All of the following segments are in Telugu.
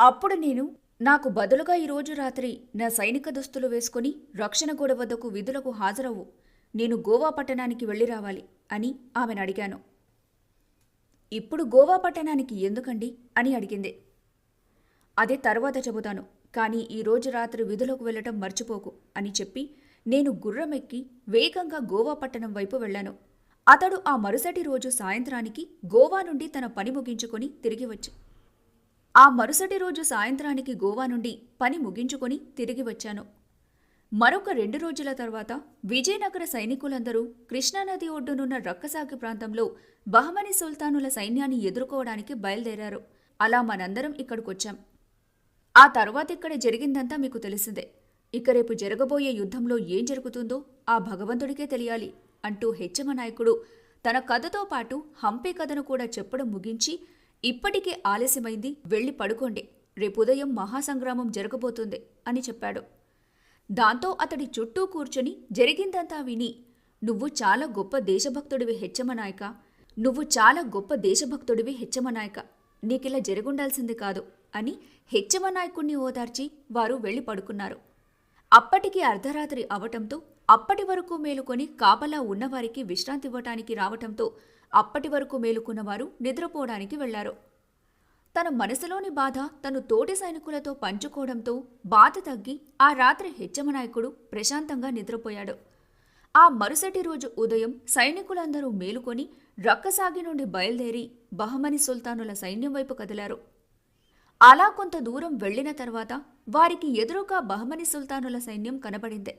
అప్పుడు నేను నాకు బదులుగా ఈరోజు రాత్రి నా సైనిక దుస్తులు వేసుకుని రక్షణ గోడ వద్దకు విధులకు హాజరవు నేను గోవా పట్టణానికి వెళ్ళి రావాలి అని ఆమెను అడిగాను. ఇప్పుడు గోవా పట్టణానికి ఎందుకండి? అని అడిగింది. అదే తర్వాత చెబుతాను కానీ ఈరోజు రాత్రి విధులకు వెళ్ళటం మర్చిపోకు అని చెప్పి నేను గుర్రమెక్కి వేగంగా గోవా పట్టణం వైపు వెళ్ళాను. అతడు ఆ మరుసటి రోజు సాయంత్రానికి గోవా నుండి తన పని ముగించుకొని తిరిగి వచ్చి ఆ మరుసటి రోజు సాయంత్రానికి గోవా నుండి పని ముగించుకొని తిరిగి వచ్చాను. మరొక రెండు రోజుల తర్వాత విజయనగర సైనికులందరూ కృష్ణానది ఒడ్డునున్న రక్కసాగి ప్రాంతంలో బహమని సుల్తానుల సైన్యాన్ని ఎదుర్కోవడానికి బయలుదేరారు. అలా మనందరం ఇక్కడికొచ్చాం. ఆ తర్వాత ఇక్కడ జరిగిందంతా మీకు తెలిసిందే. ఇక రేపు జరగబోయే యుద్ధంలో ఏం జరుగుతుందో ఆ భగవంతుడికే తెలియాలి అంటూ హెచ్చమ నాయకుడు తన కథతో పాటు హంపి కథను కూడా చెప్పడం ముగించి ఇప్పటికే ఆలస్యమైంది వెళ్ళి పడుకోండి. రేపు ఉదయం మహాసంగ్రామం జరగబోతుంది అని చెప్పాడు. దాంతో అతడి చుట్టూ కూర్చొని జరిగిందంతా విని నువ్వు చాలా గొప్ప దేశభక్తుడివి హెచ్చమనాయక నువ్వు చాలా గొప్ప దేశభక్తుడివి హెచ్చమనాయక నీకిలా జరుగుండాల్సింది కాదు అని హెచ్చమనాయకుణ్ణి ఓదార్చి వారు వెళ్ళి పడుకున్నారు. అప్పటికి అర్ధరాత్రి అవటంతో అప్పటి వరకు మేలుకొని కాపలా ఉన్నవారికి విశ్రాంతి ఇవ్వటానికి రావటంతో అప్పటి వరకు మేలుకున్నవారు నిద్రపోవడానికి వెళ్ళారు. తన మనసులోని బాధ తను తోటి సైనికులతో పంచుకోవడంతో బాధ తగ్గి ఆ రాత్రి హెచ్చమనాయకుడు ప్రశాంతంగా నిద్రపోయాడు. ఆ మరుసటి రోజు ఉదయం సైనికులందరూ మేలుకొని రక్కసాగి నుండి బయలుదేరి బహమని సుల్తానుల సైన్యం వైపు కదిలారు. అలా కొంత దూరం వెళ్ళిన తర్వాత వారికి ఎదురుగా బహమని సుల్తానుల సైన్యం కనబడింది.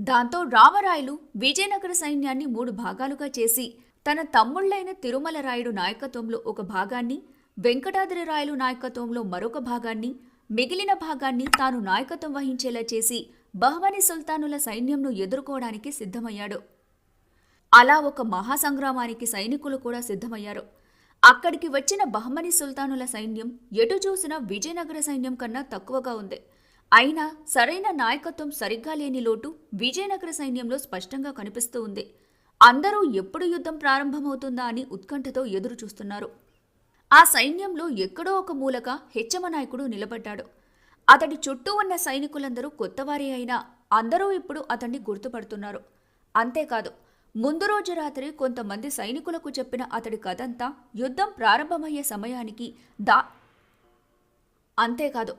దాంతో రామరాయలు విజయనగర సైన్యాన్ని మూడు భాగాలుగా చేసి తన తమ్ముళ్ళైన తిరుమల రాయుడు నాయకత్వంలో ఒక భాగాన్ని వెంకటాద్రి రాయలు నాయకత్వంలో మరొక భాగాన్ని మిగిలిన భాగాన్ని తాను నాయకత్వం వహించేలా చేసి బహమని సుల్తానుల సైన్యంను ఎదుర్కోవడానికి సిద్ధమయ్యాడు. అలా ఒక మహాసంగ్రామానికి సైనికులు కూడా సిద్ధమయ్యారు. అక్కడికి వచ్చిన బహ్మని సుల్తానుల సైన్యం ఎటు చూసినా విజయనగర సైన్యం కన్నా తక్కువగా ఉంది. అయినా సరైన నాయకత్వం సరిగ్గా లేని లోటు విజయనగర సైన్యంలో స్పష్టంగా కనిపిస్తూ ఉంది. అందరూ ఎప్పుడు యుద్ధం ప్రారంభమవుతుందా అని ఉత్కంఠతో ఎదురు చూస్తున్నారు. ఆ సైన్యంలో ఎక్కడో ఒక మూలక హెచ్చమ నాయకుడు నిలబడ్డాడు. అతడి చుట్టూ ఉన్న సైనికులందరూ కొత్తవారే అయినా అందరూ ఇప్పుడు అతన్ని గుర్తుపడుతున్నారు. అంతేకాదు ముందు రోజు రాత్రి కొంతమంది సైనికులకు చెప్పిన అతడి కథంతా యుద్ధం ప్రారంభమయ్యే సమయానికి దా అంతేకాదు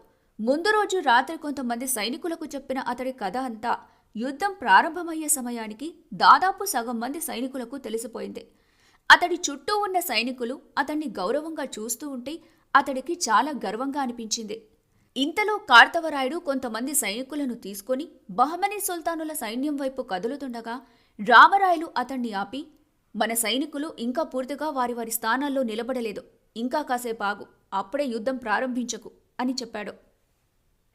ముందు రోజు రాత్రి కొంతమంది సైనికులకు చెప్పిన అతడి కథ అంతా యుద్ధం ప్రారంభమయ్యే సమయానికి దాదాపు సగం మంది సైనికులకు తెలిసిపోయింది. అతడి చుట్టూ ఉన్న సైనికులు అతన్ని గౌరవంగా చూస్తూ ఉంటే అతడికి చాలా గర్వంగా అనిపించింది. ఇంతలో కార్తవరాయుడు కొంతమంది సైనికులను తీసుకొని బహమనీ సుల్తానుల సైన్యం వైపు కదులుతుండగా రామరాయలు అతన్ని ఆపి మన సైనికులు ఇంకా పూర్తిగా వారి వారి స్థానాల్లో నిలబడలేదు. ఇంకా కాసేపు ఆగు. అప్పుడే యుద్ధం ప్రారంభించకు అని చెప్పాడు.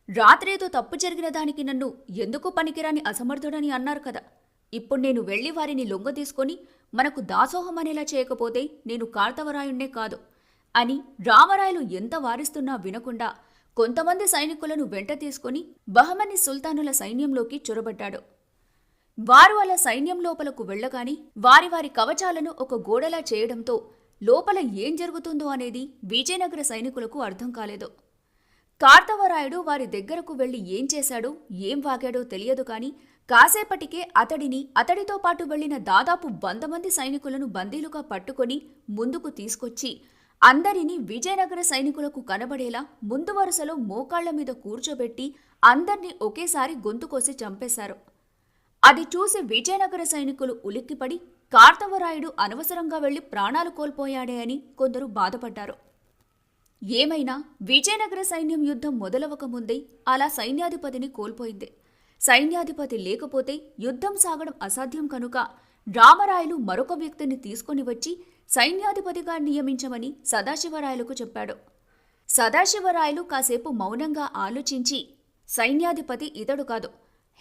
రాత్రేదో తప్పు జరిగిన దానికి నన్ను ఎందుకు పనికిరాని అసమర్థుడని అన్నారు కదా. ఇప్పుడు నేను వెళ్ళి వారిని లొంగ తీసుకొని మనకు దాసోహం అనేలా చేయకపోతే నేను కార్తవరాయుణ్ణే కాదు అని రామరాయలు ఎంత వారిస్తున్నా వినకుండా కొంతమంది సైనికులను వెంట తీసుకొని బహమని సుల్తానుల సైన్యంలోకి చొరబడ్డాడు. వారు అలా సైన్యం లోపలకు వెళ్ళగాని వారి వారి కవచాలను ఒక గోడలా చేయడంతో లోపల ఏం జరుగుతుందో అనేది విజయనగర సైనికులకు అర్థం కాలేదు. కార్తవరాయుడు వారి దగ్గరకు వెళ్ళి ఏం చేశాడో ఏం వాగాడో తెలియదు కాని కాసేపటికే అతడిని అతడితో పాటు వెళ్ళిన దాదాపు వంద మంది సైనికులను బందీలుగా పట్టుకొని ముందుకు తీసుకొచ్చి అందరినీ విజయనగర సైనికులకు కనబడేలా ముందు వరుసలో మోకాళ్ళ మీద కూర్చోబెట్టి అందర్నీ ఒకేసారి గొంతుకోసి చంపేశారు. అది చూసి విజయనగర సైనికులు ఉలిక్కిపడి కార్తవరాయుడు అనవసరంగా వెళ్ళి ప్రాణాలు కోల్పోయాడే అని కొందరు బాధపడ్డారు. ఏమైనా విజయనగర సైన్యం యుద్ధం మొదలవక ముందే అలా సైన్యాధిపతిని కోల్పోయింది. సైన్యాధిపతి లేకపోతే యుద్ధం సాగడం అసాధ్యం కనుక రామరాయలు మరొక వ్యక్తిని తీసుకొని వచ్చి సైన్యాధిపతిగా నియమించమని సదాశివరాయలకు చెప్పాడు. సదాశివరాయలు కాసేపు మౌనంగా ఆలోచించి సైన్యాధిపతి ఇతడు కాదు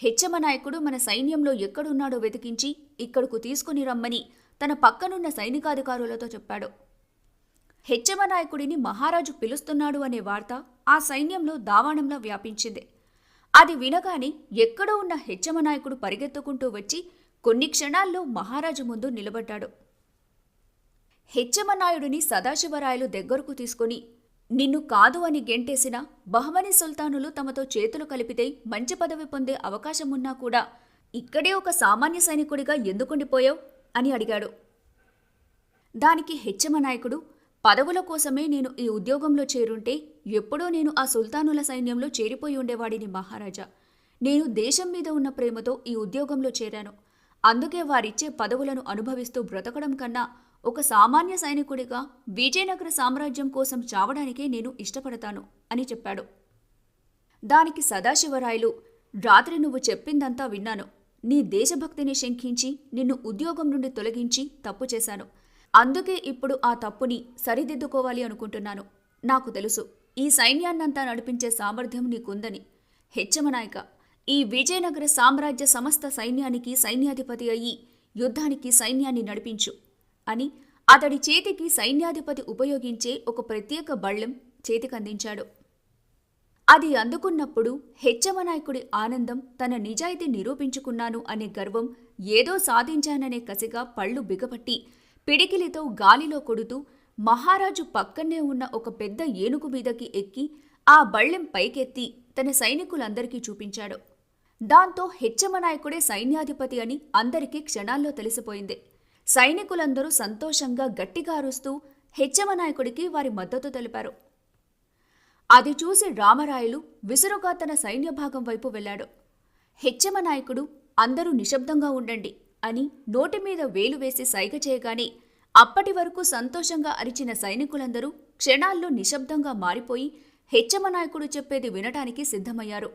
హెచ్చమ నాయకుడు మన సైన్యంలో ఎక్కడున్నాడో వెతికించి ఇక్కడకు తీసుకుని రమ్మని తన పక్కనున్న సైనికాధికారులతో చెప్పాడు. హెచ్చమ నాయకుడిని మహారాజు పిలుస్తున్నాడు అనే వార్త ఆ సైన్యంలో దావాణంలో వ్యాపించింది. అది వినగానే ఎక్కడో ఉన్న హెచ్చమ నాయకుడు పరిగెత్తుకుంటూ వచ్చి కొన్ని క్షణాల్లో మహారాజు ముందు నిలబడ్డాడు. హెచ్చమనాయుడిని సదాశివరాయలు దగ్గరకు తీసుకుని నిన్ను కాదు అని గెంటేసిన బహమని సుల్తానులు తమతో చేతులు కలిపితే మంచి పదవి పొందే అవకాశమున్నా కూడా ఇక్కడే ఒక సామాన్య సైనికుడిగా ఎందుకుండిపోయావు? అని అడిగాడు. దానికి హెచ్చమ నాయకుడు పదవుల కోసమే నేను ఈ ఉద్యోగంలో చేరుంటే ఎప్పుడో నేను ఆ సుల్తానుల సైన్యంలో చేరిపోయి ఉండేవాడిని మహారాజా. నేను దేశం మీద ఉన్న ప్రేమతో ఈ ఉద్యోగంలో చేరాను. అందుకే వారిచ్చే పదవులను అనుభవిస్తూ బ్రతకడం కన్నా ఒక సామాన్య సైనికుడిగా విజయనగర సామ్రాజ్యం కోసం చావడానికే నేను ఇష్టపడతాను అని చెప్పాడు. దానికి సదాశివరాయలు రాత్రి నువ్వు చెప్పిందంతా విన్నాను. నీ దేశభక్తిని శంకించి నిన్ను ఉద్యోగం నుండి తొలగించి తప్పు చేశాను. అందుకే ఇప్పుడు ఆ తప్పుని సరిదిద్దుకోవాలి అనుకుంటున్నాను. నాకు తెలుసు ఈ సైన్యాన్నంతా నడిపించే సామర్థ్యం నీకుందని. హెచ్చమనాయక ఈ విజయనగర సామ్రాజ్య సమస్త సైన్యానికి సైన్యాధిపతి అయ్యి యుద్ధానికి సైన్యాన్ని నడిపించు అని అతడి చేతికి సైన్యాధిపతి ఉపయోగించే ఒక ప్రత్యేక బళ్ళెం చేతికందించాడు. అది అందుకున్నప్పుడు హెచ్చమనాయకుడి ఆనందం తన నిజాయితీ నిరూపించుకున్నాను అనే గర్వం ఏదో సాధించాననే కసిగా పళ్ళు బిగపట్టి పిడికిలితో గాలిలో కొడుతూ మహారాజు పక్కనే ఉన్న ఒక పెద్ద ఏనుగు మీదకి ఎక్కి ఆ బళ్ళెం పైకెత్తి తన సైనికులందరికీ చూపించాడు. దాంతో హెచ్చమనాయకుడే సైన్యాధిపతి అని అందరికీ క్షణాల్లో తెలిసిపోయింది. సైనికులందరూ సంతోషంగా గట్టిగా అరుస్తూ హెచ్చమనాయకుడికి వారి మద్దతు తెలిపారు. అది చూసి రామరాయలు విసురుగా తన సైన్యభాగం వైపు వెళ్ళాడు. హెచ్చమ నాయకుడు అందరూ నిశ్శబ్దంగా ఉండండి. అని నోటి మీద వేలు వేసి సైగ చేయగానే అప్పటి వరకు సంతోషంగా అరిచిన సైనికులందరూ క్షణాల్లో నిశ్శబ్దంగా మారిపోయి హెచ్చమ నాయకుడు చెప్పేది వినటానికి సిద్ధమయ్యారు.